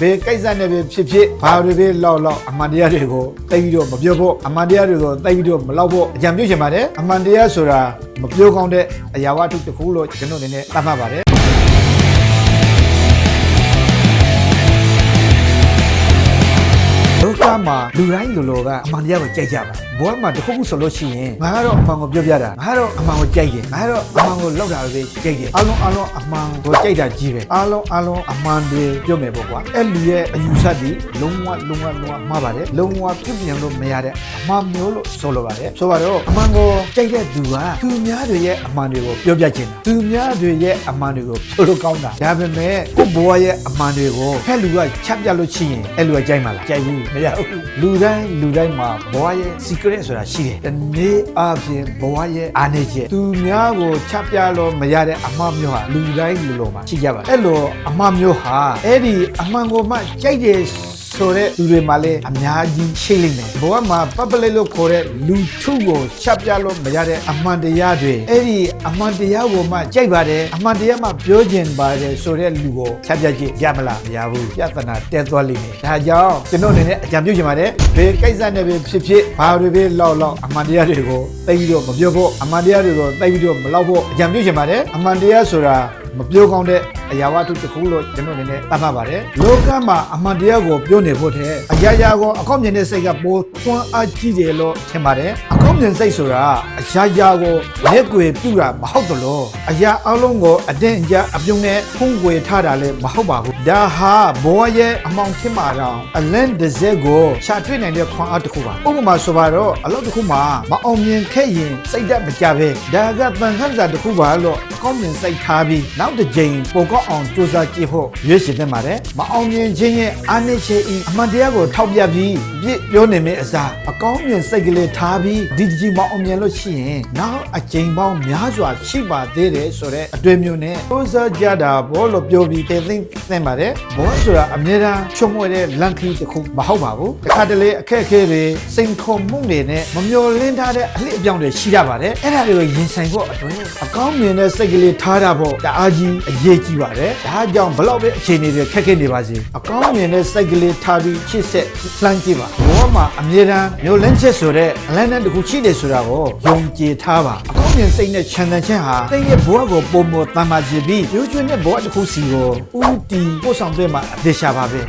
ဘယ်ကိစ္စနဲ့ပဲဖြစ်ဖြစ်ဘာတွေပဲလောက်လောက်အမှန်တရားတွေကိုသိပြီးတော့မပြောဖို့အမှန်တရားတွေကိုသိပြီးတော့မလောက်ဖို့အကြံပြုချင်ပါတယ်အမှန်တရားဆိုတာမပြောကောင်းတဲ့အရာဝတ္ထုတစ်ခုလို့ကျွန်တော်အနေနဲ့သတ်မှတ်ပါတယ် မှာလူတိုင်းလူလိုကအမှန်တရားကိုကြိုက်ကြပါဘဝမှာတစ်ခုခုဆိုလို့ရှိရင်ငါကတော့အမှန်ကိုပြောပြတာငါကတော့အမှန်ကိုကြိုက်တယ်ငါကတော့အမှန်ကိုလောက်တာပဲကြိုက်တယ်အလုံးအလုံးအမှန်ကိုကြိုက်တာကြီးပဲအလုံးအလုံးအမှန်တွေပြောမယ်ပေါ့ကွာအဲ့လူရဲ့အယူဆတွေလုံးဝလုံးဝလုံးဝမှားပါတယ်လုံးဝပြပြန်လို့မရတဲ့အမှန်မျိုးလို့ဆိုလိုပါတယ်ဆိုပါတော့အမှန်ကိုကြိုက်တဲ့သူကသူများတွေရဲ့အမှန်တွေကိုပြောပြခြင်းသူများတွေရဲ့အမှန်တွေကိုပြောလို့ကောင်းတာဒါပေမဲ့ကိုယ့်ဘဝရဲ့အမှန်တွေကိုဖက်လူကချက်ပြလို့ရှိရင်အဲ့လူကကြိုက်မှာလားကြိုက်ဘူးမရဘူးလူတိုင်းလူတိုင်းမှာဘဝရဲ့ secret ဆိုတာရှိတယ်ဒီနေ့အပြင်ဘဝရဲ့အားနေချက်သူများကိုချက်ပြလို့မရတဲ့အမှားမျိုးဟာလူတိုင်းလူလိုမှာရှိကြပါအဲ့လိုအမှားမျိုးဟာအဲ့ဒီအမှန်ကိုမှကြိုက်တယ် ဆိုတဲ့လူတွေမှာလည်းအများကြီးရှိလိမ့်မယ်ဘဝမှာပပလေးလို့ခေါ်တဲ့လူထုကိုချက်ပြလို့မရတဲ့အမှန်တရားတွေအဲ့ဒီအမှန်တရားကိုမှကြိုက်ပါတယ်အမှန်တရားမှပြောကျင်ပါတယ်ဆိုတဲ့လူကိုချက်ပြကြည့်ရမလားမရဘူးပြဿနာတဲသွားလိမ့်မယ်ဒါကြောင့်ကျွန်တော်အနေနဲ့အကြံပြုချင်ပါတယ်ဘယ်ကိစ္စနဲ့ပဲဖြစ်ဖြစ်ဘာတွေပဲလောက်လောက်အမှန်တရားတွေကိုသိပြီးတော့မပြောဖို့အမှန်တရားတွေကိုသိပြီးတော့မလောက်ဖို့အကြံပြုချင်ပါတယ်အမှန်တရားဆိုတာမပြောကောင်းတဲ့ အရာဝတ္ထုတစ်ခုလို့ကျွန်တော်အနေနဲ့သတ်မှတ်ပါတယ်လောကမှာအမှန်တရားကိုပြောနေဖို့တဲ့အရာရာကိုအကောင့်မြင်တဲ့စိတ်ကပိုသွမ်းအားကြီးတယ်လို့ထင်ပါတယ်အကောင့်မြင်စိတ်ဆိုတာအရာရာကိုလက်ွယ်ပြူတာမဟုတ်သလိုအရာအလုံးကိုအတင်းအကျပ်အပြုံးနဲ့ဖုံးကွယ်ထားတာလည်းမဟုတ်ပါဘူးဒါဟာဘောရဲ့အမောင်ဖြစ်မှာတော့အလန့်တစ်စက်ကိုရှာတွေ့နိုင်တဲ့ခွန်အားတစ်ခုပါဥပမာဆိုပါတော့အလုပ်တစ်ခုမှာမအောင်မြင်ခဲ့ရင်စိတ်ဓာတ်မကြပဲဒါကတန်ခမ်းစာတစ်ခုပါလို့အကောင့်မြင်စိတ်ထားပြီးနောက်တစ်ကြိမ်ပုံကောက်အောင်စူးစမ်းကြည့်ဖို့ရွေးချယ်သင့်ပါတယ်မအောင်မြင်ခြင်းရဲ့အားနည်းချက်ဤအမှန်တရားကိုထောက်ပြပြီးပြစ်ပြောနေမယ့်အစားအကောင်းမြင်စိတ်ကလေးထားပြီးဒီတစ်ကြိမ်မအောင်မြင်လို့ရှိရင်နောက်အကြိမ်ပေါင်းများစွာရှိပါသေးတယ်ဆိုတဲ့အတွေ့အမျိုးနဲ့စူးစမ်းကြတာဘောလို့ပြောပြီးတည်သိမ့်သင့်ပါတယ်ဘောဆိုတာအမြဲတမ်းချုံမွေတဲ့လန့်ခီးတစ်ခုမဟုတ်ပါဘူးတစ်ခါတလေအခက်အခဲတွေစိန်ခေါ်မှုတွေနဲ့မမျော်လင့်ထားတဲ့အလှအပြောင်းတွေရှိရပါတယ်အဲ့ဒါတွေကိုရင်ဆိုင်ဖို့အတွင်းအကောင်းမြင်တဲ့စိတ်ကလေးထားတာဖို့တအားကြီးအရေးကြီးပါတယ်ဒါကြောင့်ဘလောက်ပဲအခြေအနေတွေခက်ခဲနေပါစေအကောင်းမြင်တဲ့စိတ်ကလေးထားပြီးချစ်ဆက်လှမ်းကြည့်ပါဘောမှာအမြဲတမ်းမျိုးလင့်ချက်ဆိုတဲ့အလန်းနဲ့တစ်ခုရှိတယ်ဆိုတာကိုယုံကြည်ထားပါအကောင်းမြင်စိတ်နဲ့ခြံတဲ့ခြင်းဟာတိတ်ရဲ့ဘဝကိုပုံမတမ်းပါစေပြီးရိုးကျွန်းတဲ့ဘဝတစ်ခုစီကိုဦးတည်ပို့ဆောင်ပေးမှာအသေးရှာပါပဲ